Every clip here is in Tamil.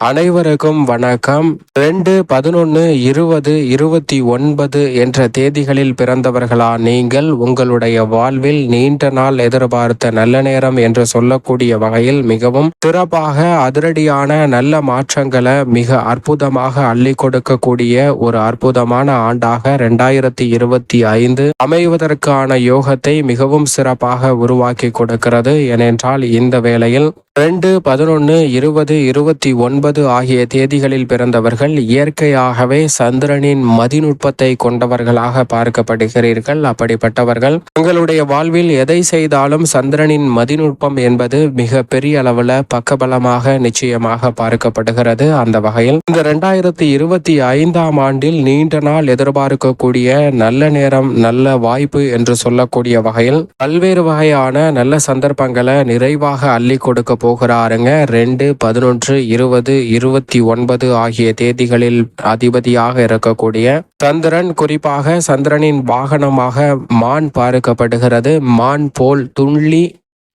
அனைவருக்கும் வணக்கம். ரெண்டு பதினொன்று இருபது இருபத்தி ஒன்பது என்ற தேதிகளில் பிறந்தவர்களா நீங்கள் உங்களுடைய வாழ்வில் நீண்ட நாள் எதிர்பார்த்த நல்ல நேரம் என்று சொல்லக்கூடிய வகையில் மிகவும் சிறப்பாக அதிரடியான நல்ல மாற்றங்களை மிக அற்புதமாக அள்ளி கொடுக்கக்கூடிய ஒரு அற்புதமான ஆண்டாக ரெண்டாயிரத்தி இருபத்தி ஐந்து அமைவதற்கான யோகத்தை மிகவும் சிறப்பாக உருவாக்கி கொடுக்கிறது. ஏனென்றால் இந்த வேளையில் ரெண்டு பதினொன்று இருபது இருபத்தி ஒன்பது ஆகிய தேதிகளில் பிறந்தவர்கள் இயற்கையாகவே சந்திரனின் மதிநுட்பத்தை கொண்டவர்களாக பார்க்கப்படுகிறீர்கள். அப்படிப்பட்டவர்கள் உங்களுடைய வாழ்வில் எதை செய்தாலும் சந்திரனின் மதிநுட்பம் என்பது மிக பெரிய அளவில் பக்கபலமாக நிச்சயமாக பார்க்கப்படுகிறது. அந்த வகையில் இந்த ரெண்டாயிரத்தி இருபத்தி ஐந்தாம் ஆண்டில் நீண்ட நாள் எதிர்பார்க்கக்கூடிய நல்ல நேரம் நல்ல வாய்ப்பு என்று சொல்லக்கூடிய வகையில் பல்வேறு வகையான நல்ல சந்தர்ப்பங்களை நிறைவாக அள்ளி கொடுக்க போகிறாருங்க. ரெண்டு பதினொன்று இருபது இருபத்தி ஒன்பது ஆகிய தேதிகளில் அதிபதியாக இருக்கக்கூடிய சந்திரன் குறிப்பாக சந்திரனின் வாகனமாக மான் பார்க்கப்படுகிறது. மான் போல் துள்ளி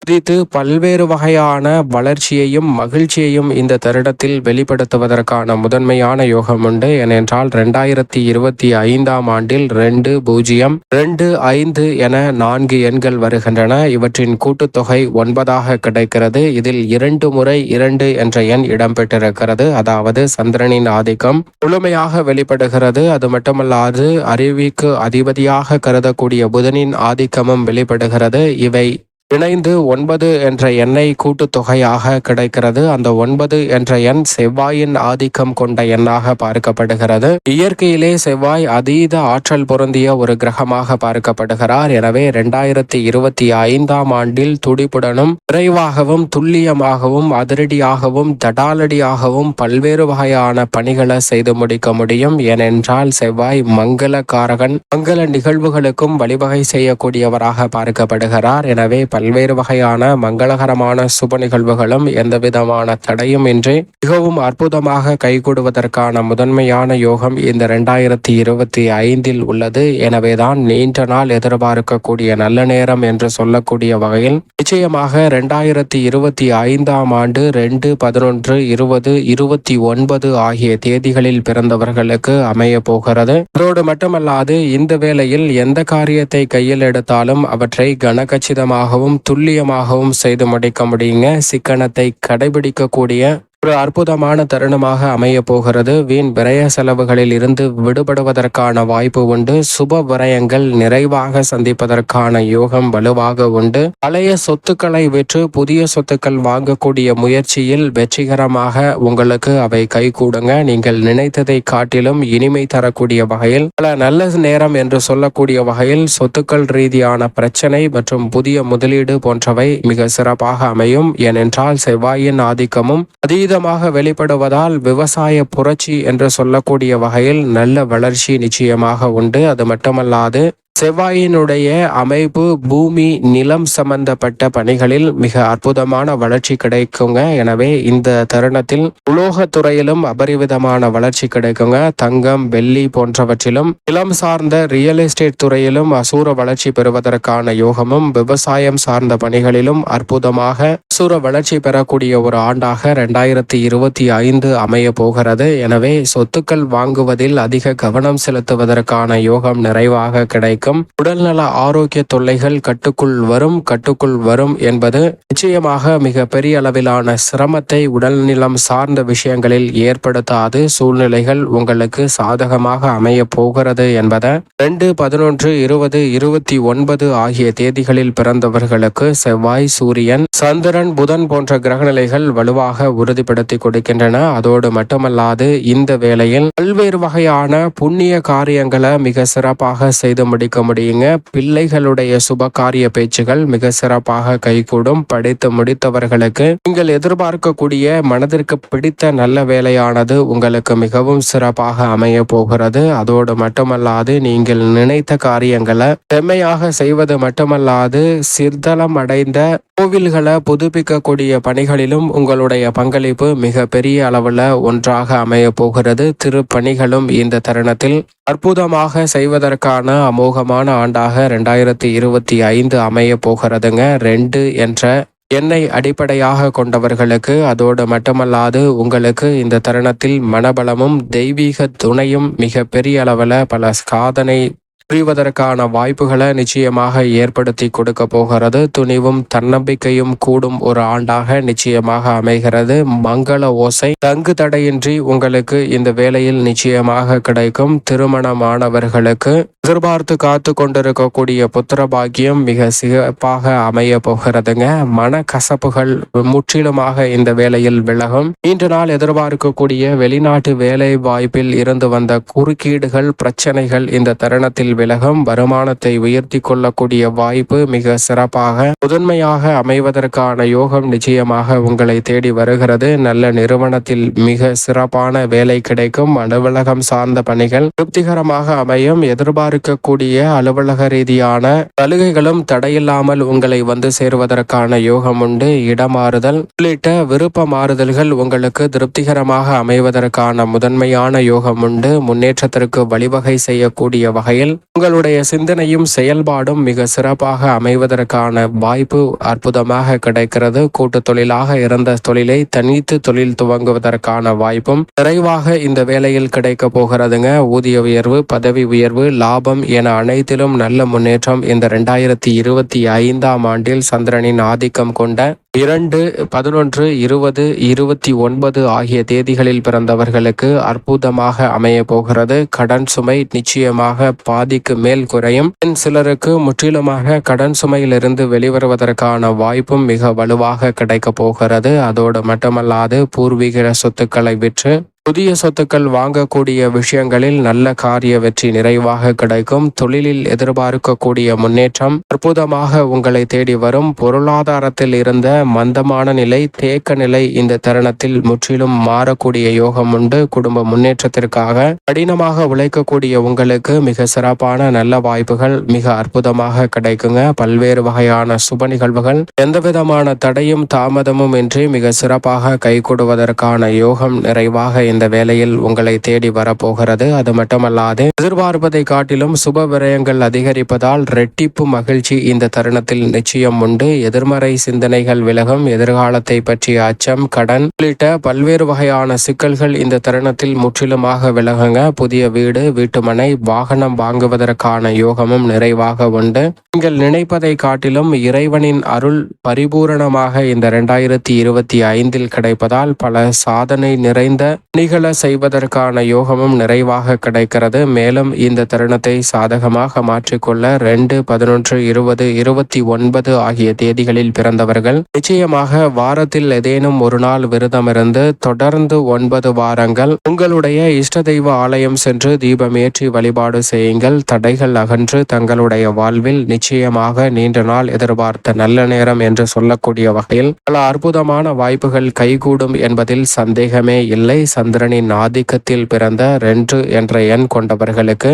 குறித்து பல்வேறு வகையான வளர்ச்சியையும் மகிழ்ச்சியையும் இந்த தருடத்தில் வெளிப்படுத்துவதற்கான முதன்மையான யோகம் உண்டு. ஏனென்றால் ரெண்டாயிரத்தி இருபத்தி ஐந்தாம் ஆண்டில் ரெண்டு பூஜ்ஜியம் ரெண்டு ஐந்து என நான்கு எண்கள் வருகின்றன. இவற்றின் கூட்டுத்தொகை ஒன்பதாக கிடைக்கிறது. இதில் இரண்டு முறை இரண்டு என்ற எண் இடம்பெற்றிருக்கிறது. அதாவது சந்திரனின் ஆதிக்கம் முழுமையாக வெளிப்படுகிறது. அது மட்டுமல்லாது அறிவிக்கு அதிபதியாக கருதக்கூடிய புதனின் ஆதிக்கமும் வெளிப்படுகிறது. இவை இணைந்து ஒன்பது என்ற எண்ணை கூட்டுத்தொகையாக கிடைக்கிறது. அந்த ஒன்பது என்ற எண் செவ்வாயின் ஆதிக்கம் கொண்ட எண்ணாக பார்க்கப்படுகிறது. இயற்கையிலே செவ்வாய் அதீத ஆற்றல் பொருந்திய ஒரு கிரகமாக பார்க்கப்படுகிறார். எனவே இரண்டாயிரத்தி இருபத்தி ஐந்தாம் ஆண்டில் துடிப்புடனும் விரைவாகவும் துல்லியமாகவும் அதிரடியாகவும் தடாலடியாகவும் பல்வேறு வகையான பணிகளை செய்து முடிக்க முடியும். ஏனென்றால் செவ்வாய் மங்கள காரகன் மங்கள நிகழ்வுகளுக்கும் வழிவகை செய்யக்கூடியவராக பார்க்கப்படுகிறார். எனவே பல்வேறு வகையான மங்களகரமான சுப நிகழ்வுகளும் எந்தவிதமான தடையும் இன்றி மிகவும் அற்புதமாக கைகூடுவதற்கான முதன்மையான யோகம் இந்த இரண்டாயிரத்தி இருபத்தி ஐந்தில் உள்ளது. எனவேதான் நீண்ட நாள் எதிர்பார்க்கக்கூடிய நல்ல நேரம் என்று சொல்லக்கூடிய வகையில் நிச்சயமாக இரண்டாயிரத்தி இருபத்தி ஐந்தாம் ஆண்டு ரெண்டு பதினொன்று இருபது இருபத்தி ஒன்பது ஆகிய தேதிகளில் பிறந்தவர்களுக்கு அமைய போகிறது. அதோடு மட்டுமல்லாது இந்த வேளையில் எந்த காரியத்தை கையில் எடுத்தாலும் அவற்றை கனகச்சிதமாகவும் துல்லியமாகவும் செய்து முடிக்க முடியுங்க. சிக்கனத்தை கடைபிடிக்கக்கூடிய ஒரு அற்புதமான தருணமாக அமைய போகிறது. வீண் விரய செலவுகளில் இருந்து விடுபடுவதற்கான வாய்ப்பு உண்டு. சுப விரயங்கள் நிறைவாக சந்திப்பதற்கான யோகம் வலுவாக உண்டு. பழைய சொத்துக்களை விற்று புதிய சொத்துக்கள் வாங்கக்கூடிய முயற்சியில் வெற்றிகரமாக உங்களுக்கு அவை கைகூடுங்க. நீங்கள் நினைத்ததை காட்டிலும் இனிமை தரக்கூடிய வகையில் பல நல்ல நேரம் என்று சொல்லக்கூடிய வகையில் சொத்துக்கள் ரீதியான பிரச்சனை மற்றும் புதிய முதலீடு போன்றவை மிக சிறப்பாக அமையும். ஏனென்றால் செவ்வாயின் ஆதிக்கமும் அதீத துரிதமாக வெளிப்படுவதால் விவசாய புரட்சி என்று சொல்லக்கூடிய வகையில் நல்ல வளர்ச்சி நிச்சயமாக உண்டு. அது மட்டுமல்லாது செவ்வாயினுடைய அமைப்பு பூமி நிலம் சம்பந்தப்பட்ட பணிகளில் மிக அற்புதமான வளர்ச்சி கிடைக்குங்க. எனவே இந்த தருணத்தில் உலோகத்துறையிலும் அபரிவிதமான வளர்ச்சி கிடைக்குங்க. தங்கம் வெள்ளி போன்றவற்றிலும் நிலம் சார்ந்த ரியல் எஸ்டேட் துறையிலும் அசூர வளர்ச்சி பெறுவதற்கான யோகமும் விவசாயம் சார்ந்த பணிகளிலும் அற்புதமாக சுர வளர்ச்சி பெறக்கூடிய ஒரு ஆண்டாக ரெண்டாயிரத்தி இருபத்தி ஐந்து அமைய போகிறது எனவே சொத்துக்கள் வாங்குவதில் அதிக கவனம் செலுத்துவதற்கான யோகம் நிறைவாக கிடைக்கும். உடல்நல ஆரோக்கிய தொல்லைகள் கட்டுக்குள் வரும் கட்டுக்குள் வரும் என்பது நிச்சயமாக மிக பெரிய அளவிலான சிரமத்தை உடல்நிலம் சார்ந்த விஷயங்களில் ஏற்படுத்தாது. சூழ்நிலைகள் உங்களுக்கு சாதகமாக அமைய போகிறது என்பதை ரெண்டு பதினொன்று இருபது இருபத்தி ஒன்பது ஆகிய தேதிகளில் பிறந்தவர்களுக்கு செவ்வாய் சூரியன் சந்திரன் புதன் போன்ற கிரகநிலைகள் வலுவாக உறுதிப்படுத்தி கொடுக்கின்றன. அதோடு மட்டுமல்லாது இந்த வேளையில் பல்வேறு வகையான புண்ணிய காரியங்களை மிக சிறப்பாக செய்து முடிக்க முடியுங்க. பிள்ளைகளுடைய சுப காரிய பேச்சுகள் மிக சிறப்பாக கைகூடும். படித்து முடித்தவர்களுக்கு நீங்கள் எதிர்பார்க்கக்கூடிய மனதிற்கு பிடித்த நல்ல வேலையானது உங்களுக்கு மிகவும் சிறப்பாக அமைய போகிறது. அதோடு மட்டுமல்லாது நீங்கள் நினைத்த காரியங்களை செம்மையாக செய்வது மட்டுமல்லாது சிர்தலம் அடைந்த கோவில்களை புதுப்பிக்கக்கூடிய பணிகளிலும் உங்களுடைய பங்களிப்பு மிக பெரிய அளவில் ஒன்றாக அமைய போகிறது. திருப்பணிகளும் இந்த தருணத்தில் அற்புதமாக செய்வதற்கான அமோகமான ஆண்டாக ரெண்டாயிரத்தி இருபத்தி ஐந்து அமைய போகிறதுங்க. ரெண்டு என்ற எண்ணெய் அடிப்படையாக கொண்டவர்களுக்கு அதோடு மட்டுமல்லாது உங்களுக்கு இந்த தருணத்தில் மனபலமும் தெய்வீக துணையும் மிக பெரிய அளவில் பல சாதனை புரிவதற்கான வாய்ப்புகளை நிச்சயமாக ஏற்படுத்தி கொடுக்க போகிறது. துணிவும் தன்னம்பிக்கையும் கூடும் ஒரு ஆண்டாக நிச்சயமாக அமைகிறது. மங்கள ஓசை. தங்கு தடையின்றி உங்களுக்கு இந்த வேலையில் நிச்சயமாக கிடைக்கும். திருமணமானவர்களுக்கு எதிர்பார்த்து காத்து கொண்டிருக்கக்கூடிய புத்திர பாக்கியம் மிக சிறப்பாக அமைய போகிறதுங்க. மன கசப்புகள் முற்றிலுமாக இந்த வேலையில் விலகும். இன்று நாள் எதிர்பார்க்கக்கூடிய வெளிநாட்டு வேலை வாய்ப்பில் இருந்து வந்த குறுக்கீடுகள் பிரச்சனைகள் இந்த தருணத்தில் விலகும் வருமானத்தை உயர்த்தி கொள்ளக்கூடிய வாய்ப்பு மிக சிறப்பாக முதன்மையாக அமைவதற்கான யோகம் நிச்சயமாக உங்களை தேடி வருகிறது. நல்ல நிறுவனத்தில் மிக சிறப்பான வேலை கிடைக்கும். அலுவலகம் சார்ந்த பணிகள் திருப்திகரமாக அமையும். எதிர்பார்க்கக்கூடிய அலுவலக ரீதியான சலுகைகளும் தடையில்லாமல் உங்களை வந்து சேருவதற்கான யோகம் உண்டு. இடமாறுதல் உள்ளிட்ட விருப்ப மாறுதல்கள் உங்களுக்கு திருப்திகரமாக அமைவதற்கான முதன்மையான யோகம் உண்டு. முன்னேற்றத்திற்கு வழிவகை செய்யக்கூடிய வகையில் உங்களுடைய சிந்தனையும் செயல்பாடும் மிக சிறப்பாக அமைவதற்கான வாய்ப்பு அற்புதமாக கிடைக்கிறது. கூட்டு தொழிலாக இருந்த தொழிலை தனித்து தொழில் துவங்குவதற்கான வாய்ப்பும் நிறைவாக இந்த வேலையில் கிடைக்க போகிறதுங்க. ஊதிய உயர்வு பதவி உயர்வு லாபம் என அனைத்திலும் நல்ல முன்னேற்றம் இந்த ரெண்டாயிரத்தி இருபத்தி ஐந்தாம் ஆண்டில் சந்திரனின் ஆதிக்கம் கொண்ட இரண்டு பதினொன்று இருபது இருபத்தி ஒன்பது ஆகிய தேதிகளில் பிறந்தவர்களுக்கு அற்புதமாக அமைய போகிறது. கடன் சுமை நிச்சயமாக பாதிக்கு மேல் குறையும். சிலருக்கு முற்றிலுமாக கடன் சுமையிலிருந்து வெளிவருவதற்கான வாய்ப்பும் மிக வலுவாக கிடைக்க போகிறது. அதோடு மட்டுமல்லாது பூர்வீக சொத்துக்களை விற்று புதிய சொத்துக்கள் வாங்கக்கூடிய விஷயங்களில் நல்ல காரிய வெற்றி நிறைவாக கிடைக்கும். தொழிலில் எதிர்பார்க்கக்கூடிய முன்னேற்றம் அற்புதமாக உங்களை தேடி வரும். பொருளாதாரத்தில் இருந்த மந்தமான நிலை தேக்க நிலை இந்த தருணத்தில் முற்றிலும் மாறக்கூடிய யோகம் உண்டு. குடும்ப முன்னேற்றத்திற்காக கடினமாக உழைக்கக்கூடிய உங்களுக்கு மிக சிறப்பான நல்ல வாய்ப்புகள் மிக அற்புதமாக கிடைக்குங்க. பல்வேறு வகையான சுப நிகழ்வுகள் எந்தவிதமான தடையும் தாமதமும் இன்றி மிக சிறப்பாக கைகூடுவதற்கான யோகம் நிறைவாக இந்த வேலையில் உங்களை தேடி வரப்போகிறது. அது மட்டுமல்லாது எதிர்பார்ப்பதை காட்டிலும் சுப விரயங்கள் அதிகரிப்பதால் ரெட்டிப்பு மகிழ்ச்சி இந்த தருணத்தில் நிச்சயம் உண்டு. எதிர்மறை சிந்தனைகள் விலகும். எதிர்காலத்தை பற்றிய அச்சம் கடன் உள்ளிட்ட பல்வேறு வகையான சிக்கல்கள் இந்த தருணத்தில் முற்றிலுமாக விலகுங்க. புதிய வீடு வீட்டுமனை வாகனம் வாங்குவதற்கான யோகமும் நிறைவாக உண்டு. நீங்கள் நினைப்பதை காட்டிலும் இறைவனின் அருள் பரிபூரணமாக இந்த இரண்டாயிரத்தி இருபத்தி ஐந்தில் கிடைப்பதால் பல சாதனை நிறைந்த நிகழ செய்வதற்கான யோகமும் நிறைவாக கிடைக்கிறது. மேலும் இந்த தருணத்தை சாதகமாக மாற்றிக்கொள்ள ரெண்டு பதினொன்று இருபது இருபத்தி ஒன்பது ஆகிய தேதிகளில் பிறந்தவர்கள் நிச்சயமாக வாரத்தில் ஏதேனும் ஒரு நாள் விரதமிருந்து தொடர்ந்து ஒன்பது வாரங்கள் உங்களுடைய இஷ்ட தெய்வ ஆலயம் சென்று தீபமேற்றி வழிபாடு செய்யுங்கள். தடைகள் அகன்று தங்களுடைய வாழ்வில் நிச்சயமாக நீண்ட நாள் எதிர்பார்த்த நல்ல நேரம் என்று சொல்லக்கூடிய வகையில் பல அற்புதமான வாய்ப்புகள் கைகூடும் என்பதில் சந்தேகமே இல்லை. சந்திரனின் ஆதிக்கத்தில் பிறந்த ரெண்டு என்ற எண் கொண்டவர்களுக்கு